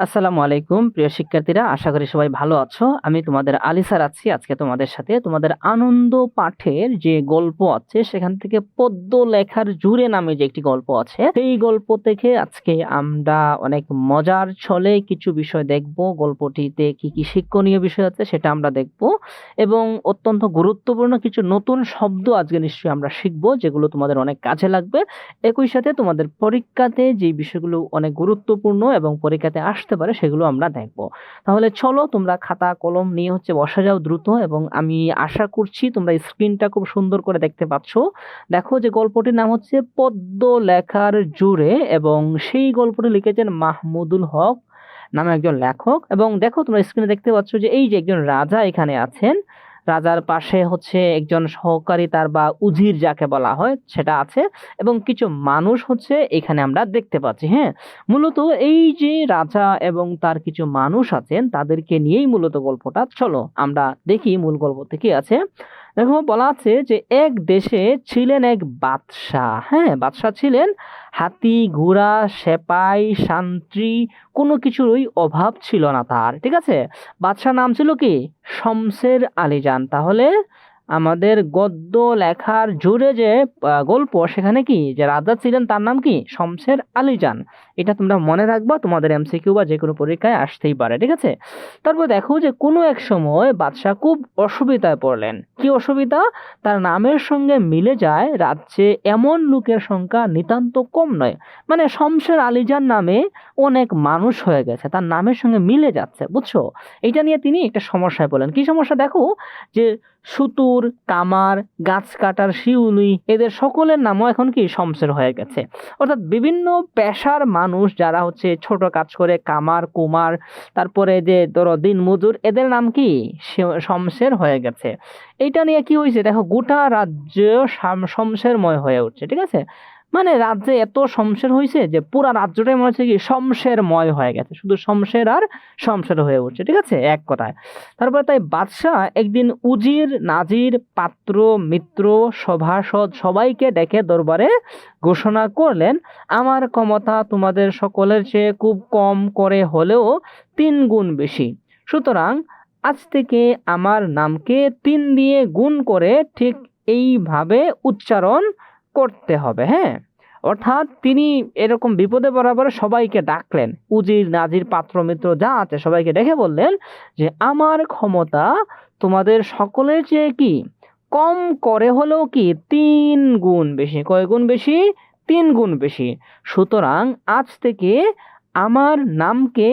আসসালামু আলাইকুম, প্রিয় শিক্ষার্থীরা, আশা করি সবাই ভালো আছো। আমি তোমাদের আলী স্যার আছি আজকে তোমাদের সাথে। তোমাদের আনন্দ পাঠের যে গল্প আছে, সেখান থেকে পদ্য লেখার জুড়ে নামে যে একটি গল্প আছে, সেই গল্প থেকে আজকে আমরা অনেক মজার ছলে কিছু বিষয় দেখব। গল্পটিতে কি কি শিক্ষণীয় বিষয় আছে, সেটা আমরা দেখব। এবং অত্যন্ত গুরুত্বপূর্ণ কিছু নতুন শব্দ আজকে নিশ্চয়ই আমরা শিখব, যেগুলো তোমাদের অনেক কাজে লাগবে। একই সাথে তোমাদের পরীক্ষাতে যে বিষয়গুলো অনেক গুরুত্বপূর্ণ এবং পরীক্ষাতে আসতে পারে, সেগুলো আমরা দেখব। তাহলে চলো তোমরা খাতা, কলম নিয়ে হচ্ছে বসা যাও দ্রুত এবং আমি আশা করছি তোমরা স্ক্রিনটা খুব সুন্দর করে দেখতে পাচ্ছ। দেখো যে গল্পটির নাম হচ্ছে পদ্ম লেখার জুড়ে এবং সেই গল্পটি লিখেছেন মাহমুদুল হক নামে একজন লেখক এবং দেখো তোমরা স্ক্রিনে দেখতে পাচ্ছ যে এই যে একজন রাজা এখানে আছেন রাজার পাশে হচ্ছে একজন সহকারী তার বা উজির যাকে বলা হয়, সেটা আছে। এবং কিছু মানুষ হচ্ছে এখানে আমরা দেখতে পাচ্ছি হ্যাঁ। মূলত এই যে রাজা এবং তার কিছু মানুষ আছেন, তাদেরকে নিয়েই মূলত গল্পটা চলো। আমরা দেখি মূল গল্প কি আছে। দেখো, বলা আছে যে এক দেশে ছিলেন এক বাদশাহ। হ্যাঁ বাদশাহ ছিলেন হাতি, ঘোড়া, সেপাই শান্তি কোনো কিছুরই অভাব ছিল না তার, ঠিক আছে? বাদশাহ নাম ছিল কি? শমসের আলীজান। তাহলে আমাদের গদ্য লেখার জুড়ে যে গল্প সেখানে কি? যে রাজা ছিলেন তার নাম কি? শমসের আলীজান। এটা তোমরা মনে রাখবা, তোমাদের এমসিকিউ বা যে কোনো পরীক্ষায় আসতেই পারে, ঠিক আছে? তারপর দেখো যে কোনো এক সময় বাদশাহ খুব অসুবিধায় পড়লেন। কি অসুবিধা? তার নামের সঙ্গে মিলে যায় রাজ্যে এমন লোকের সংখ্যা নিতান্ত কম নয়। মানে শমসের আলীজান নামে অনেক মানুষ হয়ে গেছে, তার নামের সঙ্গে মিলে যাচ্ছে, বুঝছ? এটা নিয়ে তিনি একটা সমস্যায় পড়লেন। কি সমস্যা? দেখো যে সুতুর কামার গাছ কাটার শিউলি, এদের সকলের নামও এখন কি শমসের হয়ে গেছে। অর্থাৎ বিভিন্ন পেশার মানুষ যারা হচ্ছে ছোট কাজ করে, কামার, কুমার, তারপরে যে ধরো দিন মজুর এদের নাম কি? শমসের হয়ে গেছে। এইটা নিয়ে কি হয়েছে? দেখো, গোটা রাজ্য শাম- শমশেরময় হয়ে উঠছে, ঠিক আছে? মানে রাজ্যে এত শমশের হয়েছে যে পুরা রাজ্যটাই মনে হচ্ছে কি শমশেরময় হয়ে গেছে। শুধু শমশের আর শমশের হয়ে উঠছে, ঠিক আছে? এক কথায়। তারপরে তাই বাদশাহ একদিন উজির, নাজির, পাত্র, মিত্র, সভাসদ সবাইকে ডেকে দরবারে ঘোষণা করলেন, আমার ক্ষমতা তোমাদের সকলের চেয়ে খুব কম করে হলেও তিন গুণ বেশি। সুতরাং আজ থেকে আমার নামকে তিন দিয়ে গুণ করে ঠিক এইভাবে উচ্চারণ করতে হবে হ্যাঁ? অর্থাৎ তিনি এরকম বিপদে বরাবর সবাইকে ডাকলেন। উজির, নাজির পাত্র মিত্র যা আছে সবাইকে ডেকে বললেন যে, আমার ক্ষমতা তোমাদের সকলের চেয়ে কি? কম করে হলেও কি তিন গুণ বেশি? কয় গুণ বেশি? তিন গুণ বেশি। সুতরাং আজ থেকে আমার নামকে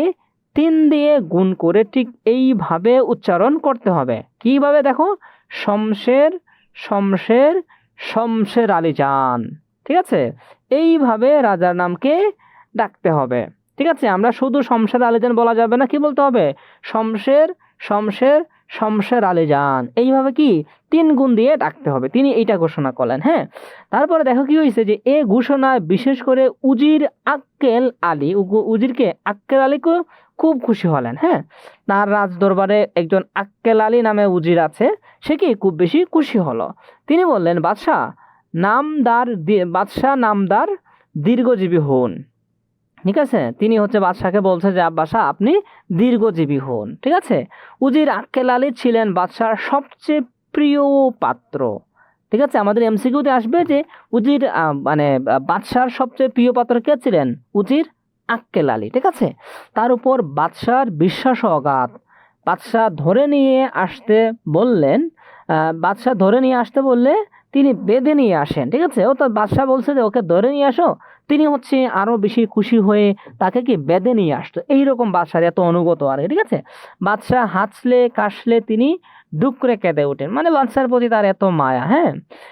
তিন দিয়ে গুণ করে ঠিক এইভাবে উচ্চারণ করতে হবে। কীভাবে দেখো? শমশের শমশের শমশের আলী চান ঠিক আছে? এইভাবে রাজার নামকে ডাকতে হবে। ঠিক আছে? আমরা শুধু শমশের আলী চান বলা যাবে না, কি বলতে হবে? শমশের শমশের শমশের আলীজান এইভাবে কি তিন গুণ দিয়ে ডাকতে হবে? তিনি এইটা ঘোষণা করলেন হ্যাঁ? তারপরে দেখো কি হয়েছে যে, এ ঘোষণা বিশেষ করে উজির আক্কেল আলী উজিরকে আক্কেল আলীকে খুব খুশি হলেন হ্যাঁ? তার রাজ দরবারে একজন আক্কেল আলী নামে উজির আছে, সে কি খুব বেশি খুশি হলো। তিনি বললেন, বাদশাহ, নামদার বাদশাহ, নামদার দীর্ঘজীবী হন ঠিক আছে? তিনি হচ্ছে বাদশাহকে বলছে যে বাদশাহ আপনি দীর্ঘজীবী হন। ঠিক আছে? উজির আক্কেল আলী ছিলেন বাদশার সবচেয়ে প্রিয় পাত্র। ঠিক আছে? আমাদের এমসিকিউতে আসবে যে, উজির মানে বাদশার সবচেয়ে প্রিয় পাত্র কে ছিলেন? উজির আক্কেল আলী। ঠিক আছে? তার উপর বাদশার বিশ্বাস অগাধ। বাদশাহ ধরে নিয়ে আসতে বললেন বাদশাহ ধরে নিয়ে আসতে বললে তিনি বেঁধে নিয়ে আসেন, ঠিক আছে? ও অর্থাৎ বাদশাহ বলছে যে, ওকে ধরে নিয়ে আসো। তিনি হচ্ছে আরও বেশি খুশি হয়ে তাকে কি বেঁধে নিয়ে আসতো। এইরকম বাদশার এত অনুগত আর, ঠিক আছে? বাদশাহ হাঁচলে, কাশলে তিনি ডুকরে কেঁদে ওঠেন। মানে বাদশার প্রতি তার এত মায়া হ্যাঁ?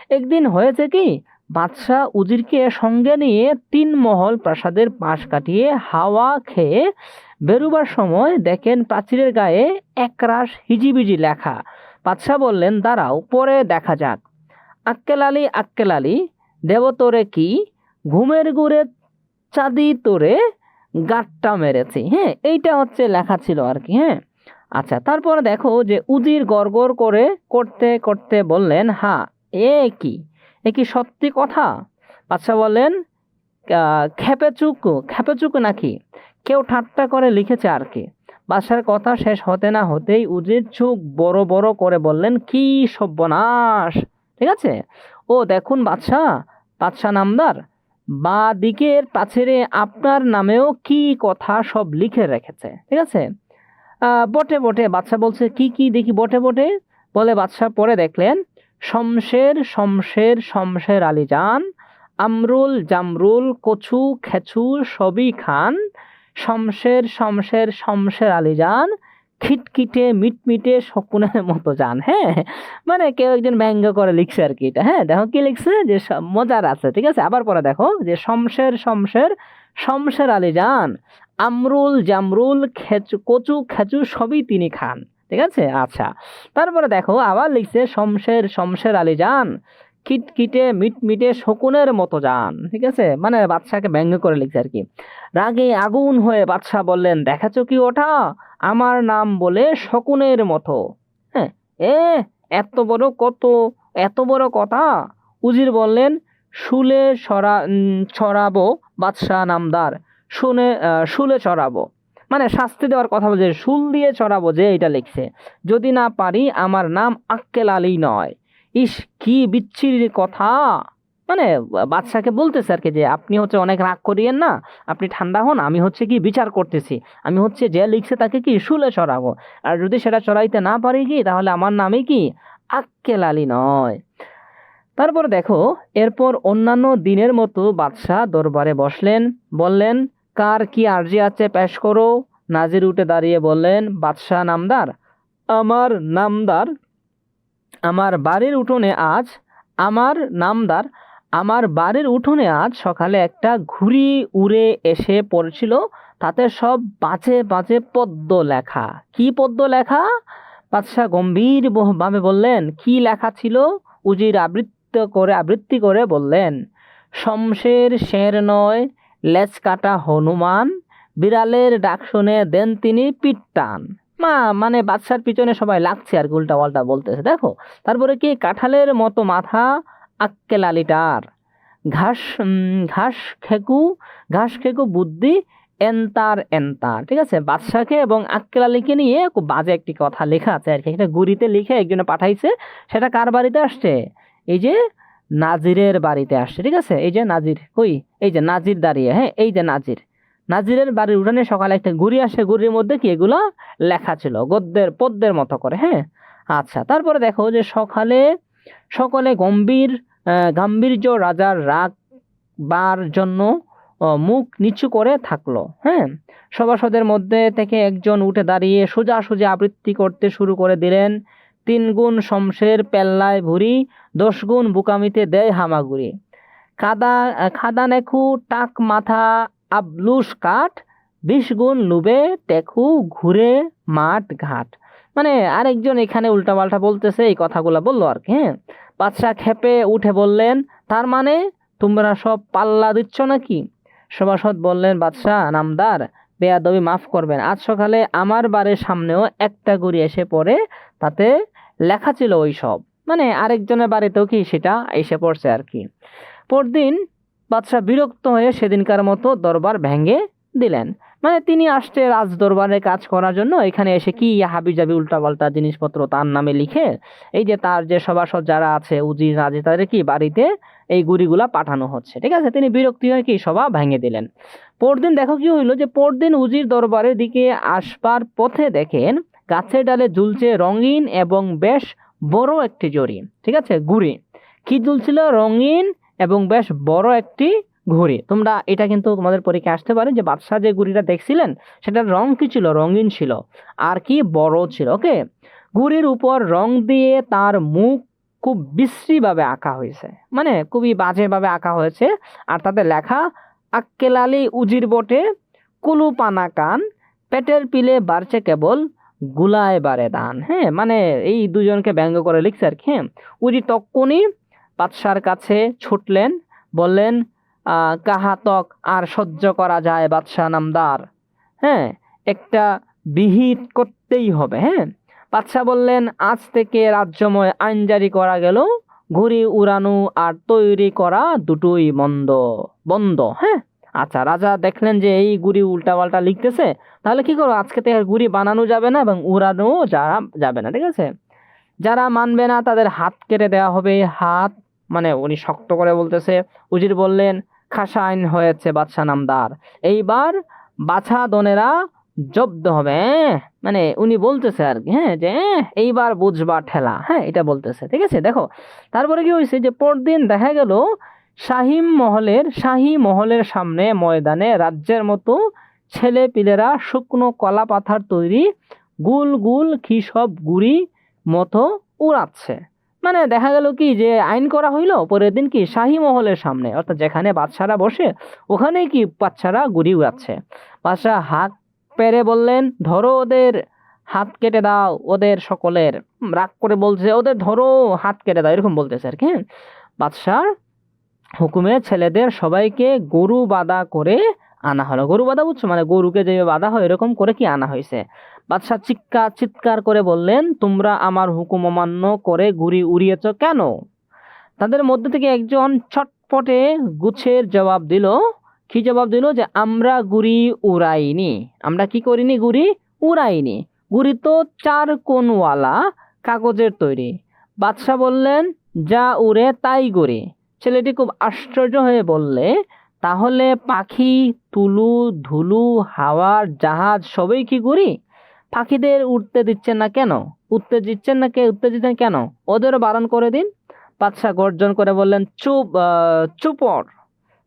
একদিন হয়েছে কি, বাদশাহ উজিরকে সঙ্গে নিয়ে তিন মহল প্রাসাদের পাশ কাটিয়ে হাওয়া খেয়ে বেরুবার সময় দেখেন প্রাচীরের গায়ে একরাশ হিজিবিজি লেখা। বাদশাহ বললেন, দাঁড়াও, পরে দেখা যাক। আক্কেল আলী আক্কেল আলী দেব তোরে কি, ঘুমের গুড়ে চাঁদি তোরে গাঁটটা মেরেছি হ্যাঁ? এইটা হচ্ছে লেখা ছিল আর কি হ্যাঁ? আচ্ছা তারপরে দেখো যে উজির গড়গড় করে করতে করতে বললেন, হা, এ কি? এ কি সত্যি কথা? বাদশাহ বললেন খেপেচুকু খেপেচুকু নাকি? কেউ ঠাট্টা করে লিখেছে আর কি? বাদশার কথা শেষ হতে না হতেই উজির চোখ বড় বড় করে বললেন, কি সর্বনাশ ঠিক আছে? ও দেখুন বাদশাহ বাদশাহ নামদার বা দিকের প্রাচীরে আপনার নামেও কি কথা সব লিখে রেখেছে, ঠিক আছে? বটে বটে, বাদশা বলছে, কি কি, দেখি, বটে বটে? বলে বাদশা পরে দেখলেন, শমশের শমশের শমশের আলী যান আমরুল, জামরুল, কচু, খেচু, সবই খান, শমশের শমশের শমশের আলী যান খিটখিটে, মিটমিটে শকুনের মতো যান হ্যাঁ? মানে কেউ একজন ব্যঙ্গ করে লিখছে আর কি এটা হ্যাঁ? দেখো কি লিখছে? যে মজার আছে, ঠিক আছে? আবার পরে দেখো, যে শমশের শমশের শমশের আলী যান, আমরুল, জামরুল, খেচু, কচু, খেচু সবই তিনি খান, ঠিক আছে? আচ্ছা তারপরে দেখো আবার লিখছে শমশের শমশের আলী যান কিটকিটে মিটমিটে শকুনের মতো যান, ঠিক আছে? মানে বাদশাকে ব্যঙ্গ করে লিখছে আর কি। রাগে আগুন হয়ে বাদশাহ বললেন, দেখাছো কি ওটা আমার নাম বলে শকুনের মতো। হ্যাঁ এ, এত বড় কত, এত বড় কথা? উজির বললেন, শুলে সরা ছড়াবো বাদশাহ নামদার, শুনে শুলে চড়াবো মানে শাস্তি দেওয়ার কথা বলছে, শুল দিয়ে চড়াবো যে এটা লিখছে। যদি না পারি, আমার নাম আক্কেল আলী নয়। ইস, কি বিচ্ছিরির কথা। মানে বাদশাকে বলতেছে আর কি যে, আপনি হচ্ছে অনেক রাগ করিয়েন না, আপনি ঠান্ডা হন, আমি হচ্ছে কি বিচার করতেছি। আমি হচ্ছে যে লিখছে তাকে কি শুলে চড়াবো আর যদি সেটা চড়াইতে না পারি কি, তাহলে আমার নামে কি? আক্কেল আলী নয়। তারপর দেখো, এরপর অন্যান্য দিনের মতো বাদশাহ দরবারে বসলেন, বললেন, কার কি আর্জি আছে পেশ করো? নাজির উঠে দাঁড়িয়ে বললেন বাদশাহ নামদার, আমার নামদার আমার বাড়ির উঠোনে আজ, আমার নামদার, আমার বাড়ির উঠোনে আজ সকালে একটা ঘুড়ি উড়ে এসে পড়েছিল, তাতে সব বাঁচে বাজে পদ্ম লেখা। কি পদ্য লেখা? বাদশাহ গম্ভীর বহ- ভাবে বললেন, কি লেখা ছিল? উজির আবৃত্ত করে, আবৃত্তি করে বললেন, শমশের শের নয়, লেজ কাটা হনুমান, বিড়ালের ডাক শুনে দেন তিনি পিটটান। মা মানে বাদশার পিছনে সবাই লাগছে আর উল্টা পাল্টা বলতেছে, দেখো। তারপরে কি, কাঁঠালের মতো মাথা আক্কেল আলিটার ঘাস ঘাস খেকু ঘাস খেকু বুদ্ধি, এন্তার এন্তার, ঠিক আছে? বাদশাকে এবং আক্কেল আলীকে নিয়ে খুব বাজে একটি কথা লেখা আছে আর কি। এটা গুড়িতে লিখে একজনে পাঠাইছে, সেটা কার বাড়িতে আসছে? এই যে নাজিরের বাড়িতে আসছে, ঠিক আছে? এই যে নাজির, কই? এই যে নাজির দাঁড়িয়ে হ্যাঁ? এই যে নাজির। নাজিরের বাড়ির উঠানে সকালে একটা গুড়ি আসে, গুড়ির মধ্যে কি এগুলো লেখা ছিল? গদ্যের, পদ্যের মতো করে হ্যাঁ? আচ্ছা তারপরে দেখো যে সকালে, সকলে গম্ভীর গাম্ভীর্য রাজার রাগ বার জন্য মুখ নিচু করে থাকল হ্যাঁ? সভাসদের মধ্যে থেকে একজন উঠে দাঁড়িয়ে সোজা সোজা আবৃত্তি করতে শুরু করে দিলেন। তিন গুণ শমশের পেল্লায় ভুরি দশ গুণ বুকামিতে দেয় হামাগুড়ি। কাদা খাদা নেখু টাক মাথা আবলুস কাঠ, বিশ গুণ লুবে টেকু, ঘুরে মাঠ, ঘাট। মানে আরেকজন এখানে উল্টাপাল্টা বলতেছে, এই কথাগুলো বলল আর কি হ্যাঁ? বাদশাহ খেপে উঠে বললেন, তার মানে তোমরা সব পাল্লা দিচ্ছ নাকি? সভাসদ বললেন, বাদশাহ, নামদার, বেয়াদবি মাফ করবেন। আজ সকালে আমার বাড়ির সামনেও একটা গুড়ি এসে পড়ে, তাতে লেখা ছিল ওই সব। মানে আরেকজনের বাড়িতেও কি সেটা এসে পড়ছে আর কি। পরদিন বাদশাহ বিরক্ত হয়ে সেদিনকার মতো দরবার ভেঙে দিলেন। মানে তিনি আসছে রাজ দরবারে কাজ করার জন্য, এখানে এসে কি হাবি জাবি উল্টাপাল্টা জিনিসপত্র তার নামে লিখে, এই যে তার যে সভাসদ যারা আছে, উজির রাজি, তাদের কি বাড়িতে এই গুড়িগুলা পাঠানো হচ্ছে। ঠিক আছে, তিনি বিরক্তি হয়ে কি সভা ভেঙে দিলেন। পরদিন দেখো কি হইল যে, পরদিন উজির দরবারের দিকে আসবার পথে দেখেন, গাছের ডালে ঝুলছে রঙিন এবং বেশ বড় একটি জড়ি ঠিক আছে ঘুড়ি কি ঝুলছিল? রঙিন এবং বেশ বড় একটি ঘুড়ি। তোমরা এটা কিন্তু তোমাদের পরীক্ষায় আসতে পারে যে বাদশাহ যে ঘুড়িটা দেখছিলেন, সেটার রং কি ছিল? রঙিন ছিল। আর কি বড় ছিল, ওকে? ঘুড়ির উপর রং দিয়ে তার মুখ খুব বিশ্রীভাবে আঁকা হয়েছে। মানে খুবই বাজেভাবে আঁকা হয়েছে। আর তাতে লেখা আক্কেল আলী উজির বটে, কুলু পানা কান, পেটের পিলে বাড়ছে কেবল গুলায় বারে দান। হ্যাঁ মানে এই দুজনকে ব্যঙ্গ করে লিখছে আর কি হ্যাঁ। উজি তক্ষুনি বাদশার কাছে ছুটলেন, বললেন কাহাতক আর সহ্য করা যায় বাদশাহ নামদার? হ্যাঁ একটা বিহিত করতেই হবে হ্যাঁ। বাদশাহ বললেন, আজ থেকে রাজ্যময় আইন জারি করা গেল, ঘুড়ি উড়ানো আর তৈরি করা দুটোই বন্ধ বন্ধ হ্যাঁ। আচ্ছা রাজা দেখলেন যে এই গুড়ি উল্টাপাল্টা লিখতেছে, তাহলে কি করো আজকে থেকে গুড়ি বানানো যাবে না এবং উড়ানো যারা যাবে না, ঠিক আছে? যারা মানবে না তাদের হাত কেটে দেওয়া হবে, হাত মানে উনি শক্ত করে বলতেছে উজির বললেন খাসা আইন হয়েছে বাদশা নামদার। এইবার বাছা দনেরা জব্দ হবে হ্যাঁ? মানে উনি বলতেছে আর কি হ্যাঁ যে হ্যাঁ, এইবার বুঝবা ঠেলা। হ্যাঁ এটা বলতেছে ঠিক আছে? দেখো তারপরে কি হয়েছে যে পরদিন দেখা গেল শাহিম মহলের শাহী মহলের সামনে ময়দানে রাজ্যের মতো ছেলে পিলেরা শুকনো কলা পাথার তৈরি গুল গুল কি সব গুড়ি মতো উড়াচ্ছে। মানে দেখা গেল কি যে আইন করা হইল, পরের দিন কি শাহী মহলের সামনে, অর্থাৎ যেখানে বাচ্চারা বসে, ওখানেই কি বাচ্চারা গুড়ি উড়াচ্ছে। বাদশাহ হাত পেরে বললেন, ধরো ওদের হাত কেটে দাও, ওদের সকলের। রাগ করে বলছে, ওদের ধরো, হাত কেটে দাও, এরকম বলতেছে আর কি হ্যাঁ? বাদশার হুকুমে ছেলেদের সবাইকে গরু বাঁধা করে আনা হলো। গরু বাঁধা বুঝছ? মানে গরুকে যে বাঁধা হয় এরকম করে কি আনা হয়েছে। বাদশাহ চিৎকার চিৎকার করে বললেন, তোমরা আমার হুকুম অমান্য করে ঘুরি উড়িয়েছ কেন? তাদের মধ্যে থেকে একজন ছটপটে গুছের জবাব দিল। কি জবাব দিল? যে আমরা গুড়ি উড়াইনি। আমরা কি করিনি গুড়ি উড়াইনি। গুড়ি তো চার কোনওয়ালা কাগজের তৈরি। বাদশাহ বললেন, যা উড়ে তাই গুড়ি ছেলেটি খুব আশ্চর্য হয়ে বললে, তাহলে পাখি, তুলু, ধুলু, হাওয়ার জাহাজ সবই কি গুড়ি পাখিদের উঠতে দিচ্ছেন না কেন? উঠতে দিচ্ছেন না কে? উঠতে দিচ্ছেন কেন? ওদেরও বারণ করে দিন। বাদশাহ গর্জন করে বললেন, চুপ চুপর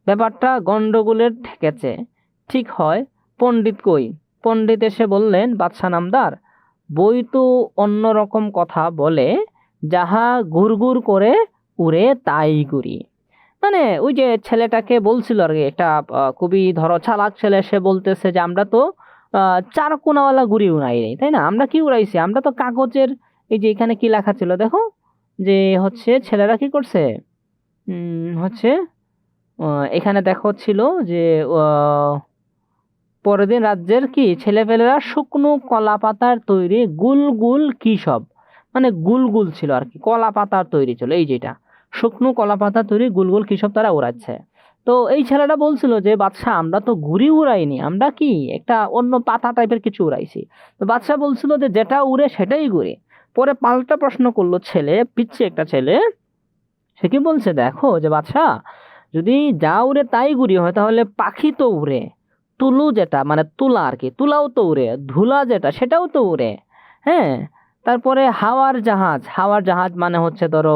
ব্যাপারটা গন্ডগোলের ঠেকেছে। ঠিক হয়, পণ্ডিত কই? পণ্ডিত এসে বললেন, বাদশাহ নামদার, বই তো অন্যরকম কথা বলে, যাহা গুড়গুড় করে উড়ে তাই গুড়ি মানে ওই যে ছেলেটাকে বলছিল আর কি, একটা খুবই ধরো চালাক ছেলে, সে বলতেছে যে, আমরা তো চার কোনাওয়ালা গুড়ি উড়াই নাই, তাই না? আমরা কি উড়াইছি? আমরা তো কাগজের এই যে এখানে কি লেখা ছিল, দেখো? যে হচ্ছে ছেলেরা কি করছে? হচ্ছে এখানে দেখো ছিল যে পরের দিন রাজ্যের কি ছেলেপেলেরা শুকনো কলা পাতার তৈরি গুল গুল কি সব? মানে গুল গুল ছিল আর কি, কলা পাতার তৈরি ছিল, এই যেটা শুকনো কলা পাতার তৈরি গুল গুল কি সব তারা উড়াচ্ছে। তো এই ছেলেটা বলছিল যে বাদশাহ আমরা তো ঘুড়ি উড়াইনি, আমরা কি একটা অন্য পাতা টাইপের কিছু উড়াইছি? তো বাদশাহ বলছিল যে, যেটা উড়ে সেটাই ঘুরে পরে পাল্টা প্রশ্ন করল ছেলে, পিচ্ছে একটা ছেলে। সে কি বলছে, দেখো যে বাদশাহ যদি যা উড়ে তাই ঘুরি হয়, তাহলে পাখি তো উড়ে, তুলু যেটা মানে তুলা আর কি, তুলাও তো উড়ে, ধুলা যেটা, সেটাও তো উড়ে হ্যাঁ? তারপরে হাওয়ার জাহাজ হাওয়ার জাহাজ মানে হচ্ছে ধরো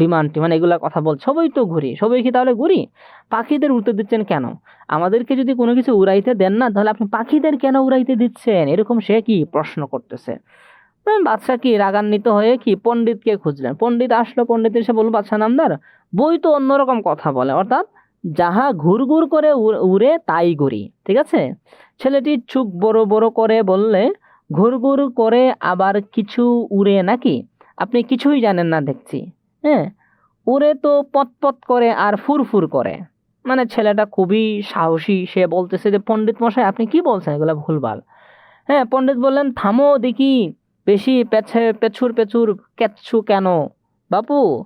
বিমানটি মানে এগুলা কথা বল সবই তো ঘুরি, সবই কি তাহলে ঘুরি? পাখিদের উড়তে দিচ্ছেন কেন? আমাদেরকে যদি কোনো কিছু উড়াইতে দেন না, তাহলে আপনি পাখিদের কেন উড়াইতে দিচ্ছেন? এরকম সে কি প্রশ্ন করতেছে। বাদশাহ কি রাগান্বিত হয়ে কি পণ্ডিতকে খুঁজলেন? পণ্ডিত আসলো, পণ্ডিত এসে বলল বাদশাহ নামদার, বই তো অন্যরকম কথা বলে, অর্থাৎ যাহা ঘুরঘুর করে উড়ে তাই ঘুরি, ঠিক আছে? ছেলেটি চুপ বড় বড় করে বললে ঘুরঘুর করে আবার কিছু উড়ে নাকি? আপনি কিছুই জানেন না দেখছি। হ্যাঁ? উড়ে তো পতপত করে আর ফুরফুর করে। মানে ছেলেটা খুবই সাহসী, সে বলতেছে যে, পণ্ডিত মশাই, আপনি কি বলছেন? এগুলো ভুলভাল। হ্যাঁ পণ্ডিত বললেন, থামো দেখি, বেশি পেছে, পেছুর পেছুর কেচ্ছু কেন, বাপু?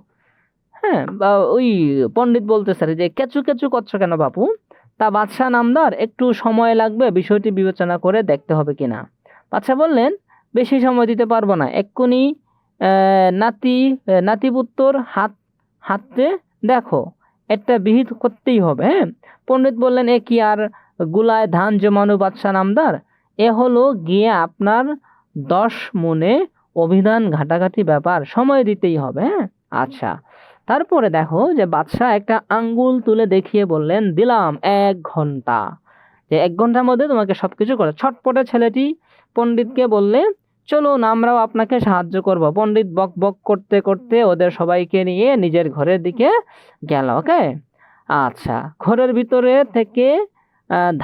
হ্যাঁ বা ওই পণ্ডিত বলতেছে যে, কেঁচু কেঁচু করছ কেন বাপু? তা বাদশাহ নামদার, একটু সময় লাগবে, বিষয়টি বিবেচনা করে দেখতে হবে কিনা? বাদশাহ বললেন, বেশি সময় দিতে পারব না। এক্ষুনি নাতি নাতিপুত্তর হাত হাতে দেখো, একটা বিহিত করতেই হবে হ্যাঁ? পণ্ডিত বললেন, এ কি আর গুলায় ধান জমানো বাদশাহ নামদার? এ হলো গিয়ে আপনার দশ মনে অভিধান ঘাটাঘাটি ব্যাপার, সময় দিতেই হবে হ্যাঁ? আচ্ছা তারপরে দেখো যে বাদশাহ একটা আঙ্গুল তুলে দেখিয়ে বললেন, দিলাম এক ঘণ্টা। যে এক ঘণ্টার মধ্যে তোমাকে সব কিছু করে, ছটপটে ছেলেটি পণ্ডিতকে বললে, চলুন, আমরাও আপনাকে সাহায্য করব। পণ্ডিত বক বক করতে করতে ওদের সবাইকে নিয়ে নিজের ঘরের দিকে গেল, ওকে? আচ্ছা ঘরের ভিতরে থেকে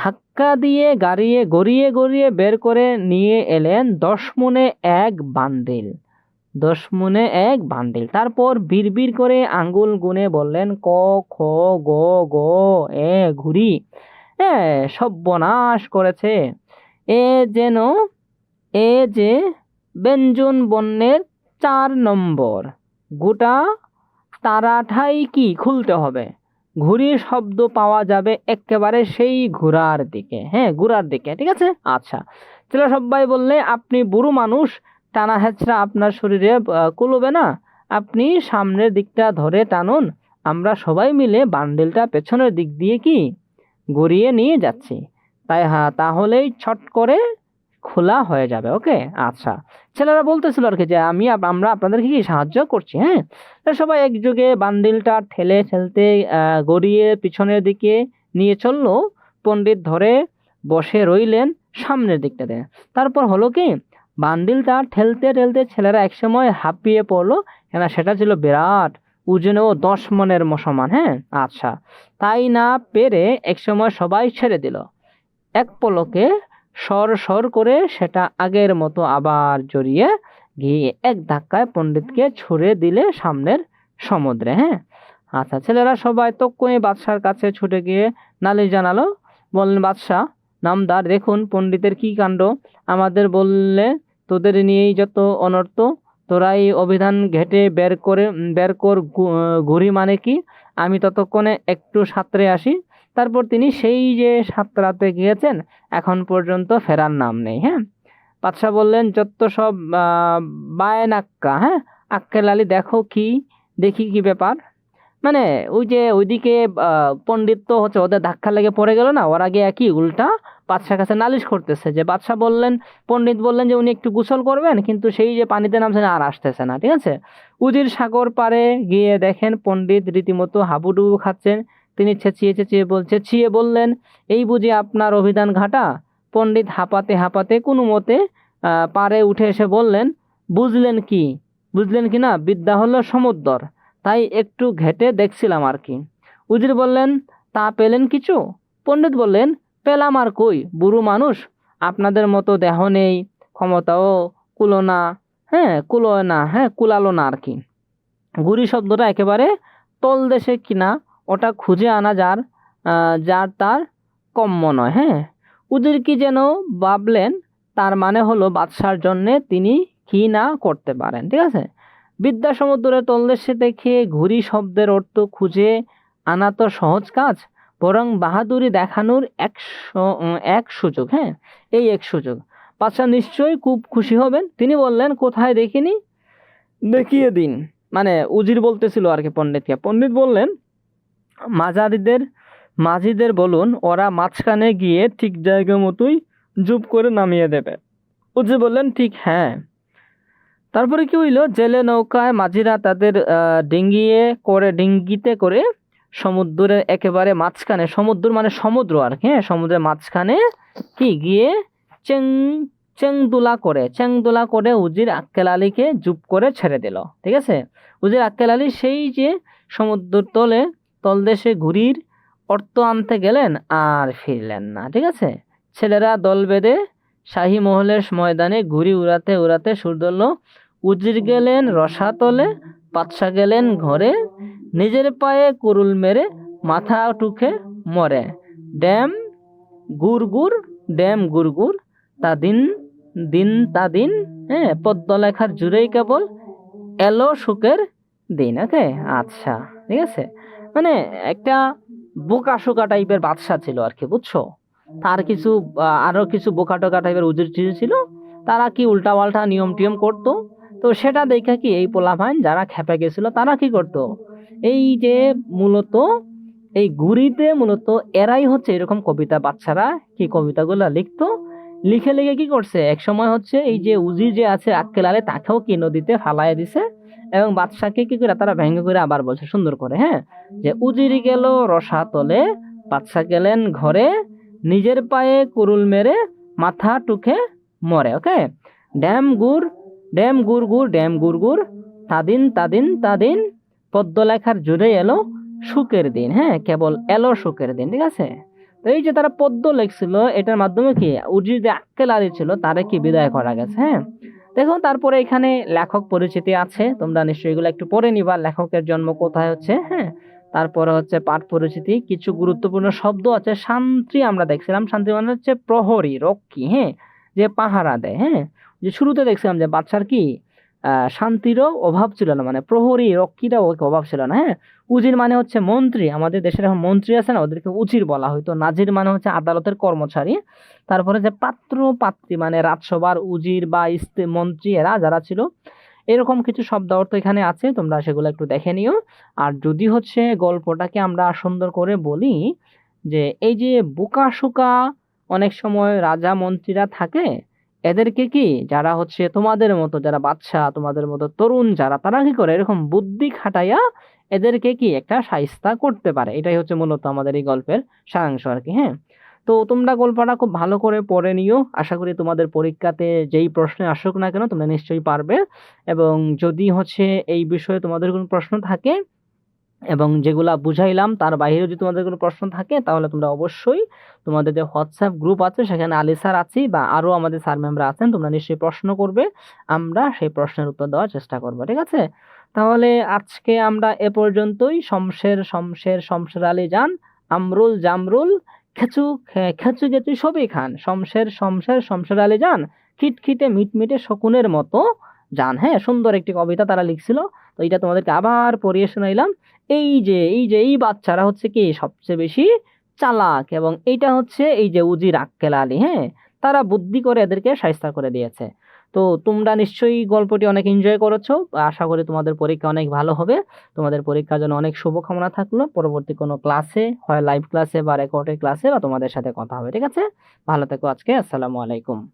ধাক্কা দিয়ে গাড়িয়ে গড়িয়ে গড়িয়ে বের করে নিয়ে এলেন দশ মনে এক বান্ডিল। দশ মনে এক বান্ডিল। তারপর বিড়বিড় করে আঙ্গুল গুনে বললেন, ক, খ, গ গ, এ ঘুরি হ্যাঁ সর্বনাশ করেছে। এ যেন এ যে ব্যঞ্জন বর্ণের চার নম্বর। গোটা তারাঠাই কি খুলতে হবে? ঘুড়ির শব্দ পাওয়া যাবে একেবারে সেই ঘোড়ার দিকে। হ্যাঁ ঘোড়ার দিকে, ঠিক আছে? আচ্ছা। ছেলে সবাই বললে আপনি বুড়ো মানুষ, টানা হেঁচড়া আপনার শরীরে কুলোবে না? আপনি সামনের দিকটা ধরে টানুন। আমরা সবাই মিলে বান্ডেলটা পেছনের দিক দিয়ে কি? গড়িয়ে নিয়ে যাচ্ছি। তাই হ্যাঁ তাহলেই ছট করে খোলা হয়ে যাবে ওকে আচ্ছা। ছেলেরা বলতেছিল আর কি যে, আমি আমরা আপনাদেরকে কি সাহায্য করছি হ্যাঁ? সবাই একযোগে বান্ডিলটা ঠেলে ঠেলতে গড়িয়ে পিছনের দিকে নিয়ে চলল। পণ্ডিত ধরে বসে রইলেন সামনের দিকটাতে তারপর হলো কি বান্ডিলটা ঠেলতে ঠেলতে ছেলেরা একসময় হাঁপিয়ে পড়ল। কেন সেটা ছিল বিরাট ওজনেও দশ মনের ম- সমান হ্যাঁ? আচ্ছা। তাই না পেরে একসময় সবাই ছেড়ে দিল। এক পলকে সর সর করে সেটা আগের মতো আবার জড়িয়ে গিয়ে এক ধাক্কায় পণ্ডিতকে ছুড়ে দিলে সামনের সমুদ্রে হ্যাঁ? আচ্ছা ছেলেরা সবাই তক্ষুনি বাদশার কাছে ছুটে গিয়ে নালিশ জানালো। বললেন, বাদশাহ, নামদার, দেখুন পণ্ডিতের কি কাণ্ড। আমাদের বললে তোদের নিয়েই যত অনর্থ। তোরা এই অভিধান ঘেটে বের করে বের কর ঘুড়ি মানে কি? আমি ততক্ষণে একটু সাঁতরে আসি। তারপর তিনি সেই যে সাঁতরাতে গিয়েছেন, এখন পর্যন্ত ফেরার নাম নেই হ্যাঁ? বাদশাহ বললেন, যত সব বায়েন আক্কা হ্যাঁ? আক্কেল আলী, দেখো কি, দেখি কি ব্যাপার। মানে ওই যে ওইদিকে পণ্ডিত তো হচ্ছে, ওদের ধাক্কা লেগে পড়ে গেল না, ওরা গিয়ে একই উল্টা বাদশার কাছে নালিশ করতেছে যে, বাদশাহ বললেন, পণ্ডিত বললেন যে, উনি একটু গোসল করবেন, কিন্তু সেই যে পানিতে নামছেন, আর আসতেছে না। ঠিক আছে? উজির সাগর পারে গিয়ে দেখেন, পণ্ডিত রীতিমতো হাবুডুবু খাচ্ছেন তিনি চেঁচিয়ে চেঁচিয়ে বল, চেঁচিয়ে বললেন, এই বুঝি আপনার অভিধান ঘাটা? পণ্ডিত হাঁপাতে হাঁপাতে কোনো মতে পারে উঠে এসে বললেন, বুঝলেন কি? বুঝলেন কি না? বিদ্যা হলো সমুদ্র তাই একটু ঘেটে দেখছিলাম আর কি। উজির বললেন, তা পেলেন কিছু? পণ্ডিত বললেন, পেলাম আর কই? বুড়ো মানুষ? আপনাদের মতো দেহ নেই, ক্ষমতাও কুলো না হ্যাঁ কুলো না হ্যাঁ কুলালো না আর কি। গুড়ি শব্দটা একেবারে তল দেশে কিনা ওটা খুঁজে আনা যার যার তার কম্য নয় হ্যাঁ? উজির কি যেন ভাবলেন, তার মানে হলো বাদশার জন্যে তিনি কি না করতে পারেন, ঠিক আছে? বিদ্যা সমুদ্রের তলদেশে দেখে ঘুরি শব্দের অর্থ খুঁজে আনা তো সহজ কাজ, বরং বাহাদুরি দেখানোর এক এক সুযোগ হ্যাঁ? এই এক সুযোগ। বাদশাহ নিশ্চয়ই খুব খুশি হবেন। তিনি বললেন, কোথায় দেখিনি? দেখিয়ে দিন। মানে উজির বলতেছিল আর কি পণ্ডিতকে। পণ্ডিত বললেন মাঝারিদের, মাঝিদের বলুন, ওরা মাঝখানে গিয়ে ঠিক জায়গা মতোই জুপ করে নামিয়ে দেবে। উজির বললেন, ঠিক হ্যাঁ। তারপরে কি হইল? জেলে নৌকায় মাঝিরা তাদের ডিঙ্গিয়ে করে, ডিঙ্গিতে করে সমুদ্রের একেবারে মাঝখানে, সমুদ্র মানে সমুদ্র আর হ্যাঁ সমুদ্রের মাঝখানে কি গিয়ে চেং, চেংদুলা করে চেংদুলা করে উজির আক্কেল আলীকে জুপ করে ছেড়ে দিল, ঠিক আছে? উজির আক্কেল আলী সেই যে সমুদ্র তলে তলদেশে ঘুরির অর্থ আনতে গেলেন আর ফিরলেন না, ঠিক আছে? ছেলেরা দল বেঁধে শাহী মহলের ময়দানে ঘুড়ি উড়াতে উড়াতে সুর উজির গেলেন রসাতলে পাতশা গেলেন ঘরে। নিজের পায়ে কুরুল মেরে মাথা টুকে মরে। ড্যাম গুড় গুড়, ড্যাম গুড় গুড়, তা দিন দিন তা দিন হ্যাঁ পদ্ম লেখার জুড়েই কেবল এলো সুখের দিন, ওকে? আচ্ছা ঠিক আছে? মানে একটা বোকা শোকা টাইপের বাদশা ছিল আর কি বুঝছ? তার কিছু আহ, আরও কিছু বোকা টোকা টাইপের উজির টুজির ছিল তারা কি উল্টা পাল্টা নিয়ম টিয়ম করতো? তো সেটা দেখে কি এই পোলাভান যারা খেপে গেছিল তারা কি করতো? এই যে মূলত এই গুড়িতে মূলত এরাই হচ্ছে এরকম কবিতা বাচ্চারা কি কবিতাগুলো লিখতো। লিখে লিখে কি করছে? এক সময় হচ্ছে এই যে উজি যে আছে আক্কেল আলে তাকেও কি নদীতে ফালাই দিছে। এবং বাদশাকে কি করে? তারা ভেঙে করে আবার বলছে, সুন্দর করে হ্যাঁ? যে উজিরি গেল রসা তলে, বাদশা গেলেন ঘরে, নিজের পায়ে কুরুল মেরে মাথা টুকে মরে, ওকে? ড্যাম গুড় ড্যাম গুড় গুড়, ড্যাম গুড় গুড়, তাদিন তাদিন তাদিন পদ্ম লেখার জুড়ে এলো সুখের দিন হ্যাঁ? কেবল এলো সুখের দিন, ঠিক আছে? তো এই যে তারা পদ্ম লেখছিল, এটার মাধ্যমে কি? উজির যে আক্কেল আলী ছিল, তারে কি বিদায় করা গেছে হ্যাঁ? দেখো, তারপরে এখানে লেখক পরিচিতি আছে। তোমরা নিশ্চয়ই এগুলো একটু পড়ে নিবা। লেখকের জন্ম কোথায় হচ্ছে হ্যাঁ? তারপরে হচ্ছে পাঠ পরিচিতি, কিছু গুরুত্বপূর্ণ শব্দ আছে। শান্তি আমরা দেখছিলাম। শান্তি মানে হচ্ছে প্রহরী, রক্ষী হ্যাঁ? যে পাহারা দেয় হ্যাঁ? যে শুরুতে দেখছিলাম যে বাচ্চার কি? শান্তিরও অভাব ছিল না মানে প্রহরী রক্ষীরা ওকে অভাব ছিল না হ্যাঁ? উজির মানে হচ্ছে মন্ত্রী, আমাদের দেশের এখন মন্ত্রী আছে না, ওদেরকে উজির বলা হয়তো নাজির মানে হচ্ছে আদালতের কর্মচারী, তারপরে যে পাত্র পাত্রী মানে রাজসভার উজির বা ইস্তে, মন্ত্রী এরা যারা ছিল, এরকম কিছু শব্দ অর্থ এখানে আছে, তোমরা সেগুলো একটু দেখে নিও, আর যদি হচ্ছে গল্পটাকে আমরা সুন্দর করে বলি, যে এই যে বোকা শোকা অনেক সময় রাজা মন্ত্রীরা থাকে এদেরকে কি যারা হচ্ছে তোমাদের মতো, যারা বাচ্চা, তোমাদের মতো তরুণ, যারা, তারা কি করে এরকম বুদ্ধি খাটাইয়া এদেরকে কি একটা সাহিস্তা করতে পারে? এটাই হচ্ছে মূলত আমাদের এই গল্পের সারাংশ আর কি হ্যাঁ? তো তোমরা গল্পটা খুব ভালো করে পড়ে নিও। আশা করি তোমাদের পরীক্ষাতে যেই প্রশ্নে আসুক না কেন তোমরা নিশ্চয়ই পারবে। এবং যদি হচ্ছে এই বিষয়ে তোমাদের কোনো প্রশ্ন থাকে এবং যেগুলা বুঝাইলাম, তার বাইরে যদি তোমাদের কোনো প্রশ্ন থাকে, তাহলে তোমরা অবশ্যই তোমাদের যে হোয়াটসঅ্যাপ গ্রুপ আছে, সেখানে আলি স্যার আছি বা আরও আমাদের স্যার মেম্বার আছেন, তোমরা নিশ্চয়ই প্রশ্ন করবে। আমরা সেই প্রশ্নের উত্তর দেওয়ার চেষ্টা করব, ঠিক আছে? তাহলে আজকে আমরা এ পর্যন্তই। শমশের শমশের শমশের আলী যান, আমরুল জামরুল, খেচু খেচু খেচু সবই খান। শমশের শমশের শমশের আলী যান, খিটখিটে মিটমিটে শকুনের মতো যান। হ্যাঁ সুন্দর একটি কবিতা তারা লিখছিল। তো এটা তোমাদেরকে আবার পড়িয়ে শোনাইলাম। এই যে এই যে, এই বাচ্চারা হচ্ছে কি সবচেয়ে বেশি চালাক এবং এইটা হচ্ছে এই যে উজির আক্কেল আলী হ্যাঁ? তারা বুদ্ধি করে এদেরকে সাহিস্তা করে দিয়েছে। তো তোমরা নিশ্চয়ই গল্পটি অনেক এনজয় করেছ। আশা করি তোমাদের পরীক্ষা অনেক ভালো হবে। তোমাদের পরীক্ষার জন্য অনেক শুভকামনা থাকল। পরবর্তী কোনো ক্লাসে, হয় লাইভ ক্লাসে বা রেকর্ডের ক্লাসে বা তোমাদের সাথে কথা হবে, ঠিক আছে? ভালো থেকো আজকে, আসসালামু আলাইকুম।